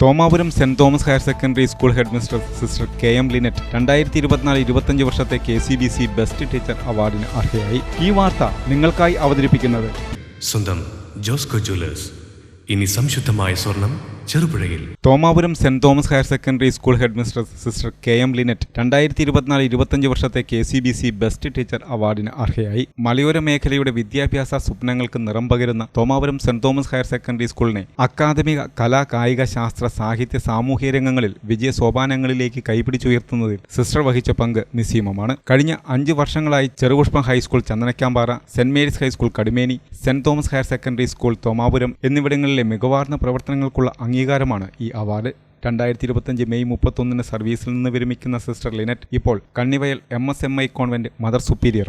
Thomapuram saint Thomas higher secondary school head mister sister K M Linet രണ്ടായിരത്തി ഇരുപത്തിനാല് ഇരുപത്തഞ്ച് വർഷത്തെ K C B C best teacher അവാർഡിന് അർഹയായി. ഈ വാർത്ത നിങ്ങൾക്കായി അവതരിപ്പിക്കുന്നത് സ്വന്തം ജോസ്കോ ജ്വല്ലേഴ്സ്. ഇനി സംശുദ്ധമായ സ്വർണം ചെറുപുഴയിൽ. Thomapuram saint Thomas higher secondary school head mistress sister K M Linet രണ്ടായിരത്തി ഇരുപത്തിനാല് ഇരുപത്തഞ്ച് വർഷത്തെ K C B C best teacher അവാർഡിന് അർഹയായി. മലയോര മേഖലയുടെ വിദ്യാഭ്യാസ സ്വപ്നങ്ങൾക്ക് നിറം പകരുന്ന Thomapuram saint Thomas higher secondary സ്കൂളിനെ അക്കാദമിക കലാ കായിക ശാസ്ത്ര സാഹിത്യ സാമൂഹ്യ രംഗങ്ങളിൽ വിജയ സോപാനങ്ങളിലേക്ക് കൈപിടിച്ചുയർത്തുന്നതിൽ സിസ്റ്റർ വഹിച്ച പങ്ക് നിസ്സീമമാണ് കഴിഞ്ഞ അഞ്ച് വർഷങ്ങളായി Cherupushpam high school Chandanakkampara saint Mary's high school Kadumeni saint Thomas higher secondary school Thomapuram എന്നിവിടങ്ങളിലെ മികവാർന്ന പ്രവർത്തനങ്ങൾക്കുള്ള അംഗീകാരമാണ്. ഈ അവാർഡ് രണ്ടായിരത്തി ഇരുപത്തഞ്ച് മെയ് മുപ്പത്തൊന്നിന് സർവീസിൽ നിന്ന് വിരമിക്കുന്ന സിസ്റ്റർ ലിനറ്റ് ഇപ്പോൾ Kannivayal M S M I convent mother superior